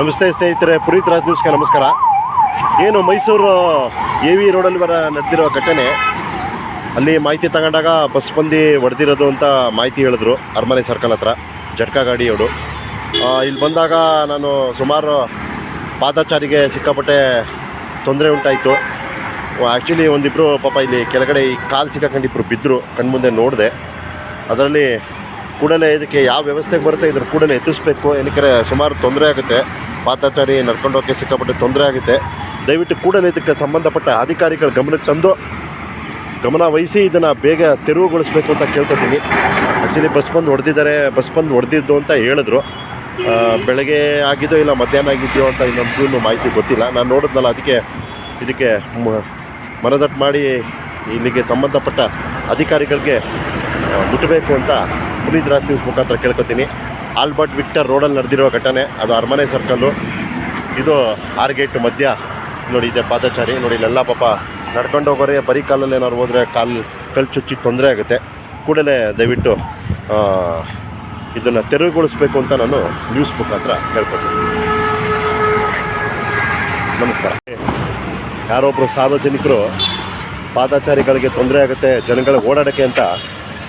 ನಮಸ್ತೆ ಸ್ನೇಹಿತರೆ, ಪುನೀತ್ ರಾಜ್ ನ್ಯೂಸ್ಗೆ ನಮಸ್ಕಾರ. ಏನು ಮೈಸೂರು ಎ ವಿ ರೋಡಲ್ಲಿ ಬರ ನಡೆದಿರೋ ಘಟನೆ, ಅಲ್ಲಿ ಮಾಹಿತಿ ತಗೊಂಡಾಗ ಬಸ್ ಬಂದು ಹೊಡೆದಿರೋದು ಅಂತ ಮಾಹಿತಿ ಹೇಳಿದ್ರು ಅರಮನೆ ಸರ್ಕಲ್ ಹತ್ರ, ಜಟ್ಕಾ ಗಾಡಿಯವರು ಇಲ್ಲಿ ಬಂದಾಗ ನಾನು ಸುಮಾರು ಪಾದಾಚಾರಿಗೆ ಸಿಕ್ಕಾಪಟ್ಟೆ ತೊಂದರೆ ಉಂಟಾಯಿತು. ಆ್ಯಕ್ಚುಲಿ ಒಂದಿಬ್ಬರು ಪಾಪ ಇಲ್ಲಿ ಕೆಳಗಡೆ ಈ ಕಾಲು ಸಿಕ್ಕಾಕೊಂಡಿಬ್ಬರು ಬಿದ್ದರು ಕಣ್ಮುಂದೆ ನೋಡಿದೆ. ಅದರಲ್ಲಿ ಕೂಡಲೇ ಇದಕ್ಕೆ ಯಾವ ವ್ಯವಸ್ಥೆಗೆ ಬರುತ್ತೆ ಇದ್ರ ಕೂಡಲೇ ಎತ್ತಿಸ್ಬೇಕು ಏನಕ್ಕೆ ಸುಮಾರು ತೊಂದರೆ ಆಗುತ್ತೆ. ಪಾತಾಚಾರಿ ನಡ್ಕೊಂಡು ಹೋಗೋಕ್ಕೆ ಸಿಕ್ಕಾಪಟ್ಟೆ ತೊಂದರೆ ಆಗುತ್ತೆ. ದಯವಿಟ್ಟು ಕೂಡಲೇ ಇದಕ್ಕೆ ಸಂಬಂಧಪಟ್ಟ ಅಧಿಕಾರಿಗಳ ಗಮನಕ್ಕೆ ತಂದು ಗಮನ ವಹಿಸಿ ಇದನ್ನು ಬೇಗ ತೆರವುಗೊಳಿಸ್ಬೇಕು ಅಂತ ಕೇಳ್ಕೊತೀನಿ ಆ್ಯಕ್ಚುಲಿ ಬಸ್ ಬಂದು ಹೊಡೆದಿದ್ದಾರೆ. ಬಸ್ ಬಂದು ಹೊಡೆದಿದ್ದು ಅಂತ ಹೇಳಿದ್ರು. ಬೆಳಗ್ಗೆ ಆಗಿದ್ದೋ ಇಲ್ಲ ಮಧ್ಯಾಹ್ನ ಆಗಿದೆಯೋ ಅಂತ ಇನ್ನೊಂದು ಇನ್ನೂ ಮಾಹಿತಿ ಗೊತ್ತಿಲ್ಲ. ನಾನು ನೋಡಿದ್ನಲ್ಲ ಅದಕ್ಕೆ ಇದಕ್ಕೆ ಮನದಟ್ಟು ಮಾಡಿ ಇಲ್ಲಿಗೆ ಸಂಬಂಧಪಟ್ಟ ಅಧಿಕಾರಿಗಳಿಗೆ ಮುಟ್ಟಬೇಕು ಅಂತ ಪುನೀತ್ ನ್ಯೂಸ್ ಮುಖಾಂತರ ಕೇಳ್ಕೊತೀನಿ. ಆಲ್ಬರ್ಟ್ ವಿಕ್ಟರ್ ರೋಡಲ್ಲಿ ನಡೆದಿರೋ ಘಟನೆ, ಅದು ಅರಮನೆ ಸರ್ಕಲ್ಲು ಇದು ಆರ್ ಗೇಟ್ ಮಧ್ಯ. ನೋಡಿ, ಇದೆ ಪಾದಚಾರಿ. ನೋಡಿ, ಇಲ್ಲೆಲ್ಲ ಪಾಪ ನಡ್ಕೊಂಡು ಹೋಗೋರೆ. ಬರೀ ಕಾಲಲ್ಲಿ ಏನಾದ್ರು ಹೋದರೆ ಕಾಲು ಕಲ್ಲು ಚುಚ್ಚಿ ತೊಂದರೆ ಆಗುತ್ತೆ. ಕೂಡಲೇ ದಯವಿಟ್ಟು ಇದನ್ನು ತೆರವುಗೊಳಿಸ್ಬೇಕು ಅಂತ ನಾನು ನ್ಯೂಸ್ ಮುಖಾಂತರ ಕೇಳ್ಕೊತೀನಿ ನಮಸ್ಕಾರ. ಯಾರೊಬ್ಬರು ಸಾರ್ವಜನಿಕರು ಪಾದಚಾರಿಗಳಿಗೆ ತೊಂದರೆ ಆಗುತ್ತೆ ಜನಗಳ ಓಡಾಡೋಕ್ಕೆ ಅಂತ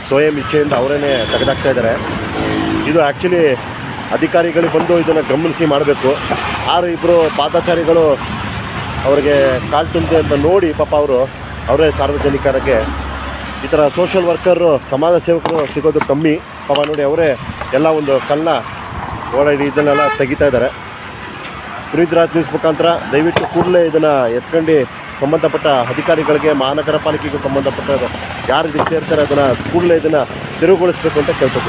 ಸ್ವಯಂ ಇಚ್ಛೆಯಿಂದ ಅವರೇ ತೆಗೆದಾಕ್ತಾ ಇದ್ದಾರೆ. ಇದು ಆ್ಯಕ್ಚುಲಿ ಅಧಿಕಾರಿಗಳು ಬಂದು ಇದನ್ನು ಗಮನಿಸಿ ಮಾಡಬೇಕು. ಆರು ಇಬ್ಬರು ಪಾದಚಾರಿಗಳು ಅವರಿಗೆ ಕಾಲು ತುಂಬಿದೆ ಅಂತ ನೋಡಿ ಪಾಪ ಅವರು, ಅವರೇ ಸಾರ್ವಜನಿಕರಿಗೆ ಈ ಥರ ಸೋಷಿಯಲ್ ವರ್ಕರು ಸಮಾಜ ಸೇವಕರು ಸಿಗೋದು ಕಮ್ಮಿ. ಪಾಪ ನೋಡಿ ಅವರೇ ಎಲ್ಲ ಒಂದು ಕಲ್ಲ ಓಡಾಡಿ ಇದನ್ನೆಲ್ಲ ತೆಗಿತಾ ಇದ್ದಾರೆ. ಪುನೀತ್ ರಾಜ್ ನ್ಯೂಸ್ ಮುಖಾಂತರ ದಯವಿಟ್ಟು ಕೂಡಲೇ ಇದನ್ನು ಎತ್ಕೊಂಡು ಸಂಬಂಧಪಟ್ಟ ಅಧಿಕಾರಿಗಳಿಗೆ ಮಹಾನಗರ ಪಾಲಿಕೆಗೆ ಸಂಬಂಧಪಟ್ಟ ಯಾರು ಸೇರ್ತಾರೆ ಅದನ್ನು ಕೂಡಲೇ ಇದನ್ನು ತೆರವುಗೊಳಿಸಬೇಕು ಅಂತ ಕೇಳ್ಕೊತೀನಿ